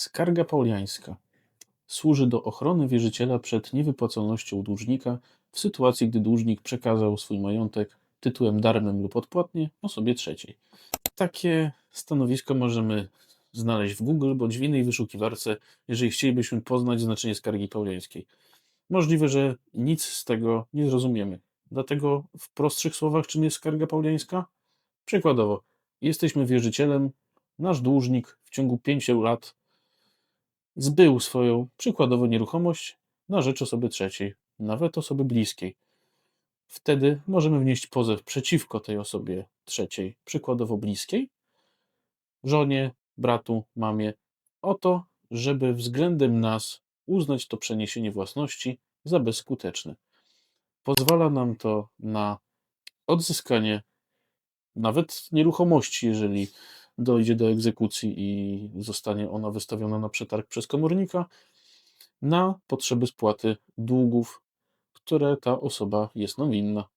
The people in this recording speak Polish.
Skarga pauliańska służy do ochrony wierzyciela przed niewypłacalnością dłużnika w sytuacji, gdy dłużnik przekazał swój majątek tytułem darmym lub odpłatnie osobie trzeciej. Takie stanowisko możemy znaleźć w Google bądź w innej wyszukiwarce, jeżeli chcielibyśmy poznać znaczenie skargi pauliańskiej. Możliwe, że nic z tego nie zrozumiemy. Dlatego w prostszych słowach, czym jest skarga pauliańska? Przykładowo, jesteśmy wierzycielem, nasz dłużnik w ciągu 5 lat zbył swoją przykładowo nieruchomość na rzecz osoby trzeciej, nawet osoby bliskiej. Wtedy możemy wnieść pozew przeciwko tej osobie trzeciej, przykładowo bliskiej, żonie, bratu, mamie, o to, żeby względem nas uznać to przeniesienie własności za bezskuteczne. Pozwala nam to na odzyskanie nawet nieruchomości, jeżeli dojdzie do egzekucji i zostanie ona wystawiona na przetarg przez komornika, na potrzeby spłaty długów, które ta osoba jest nam winna.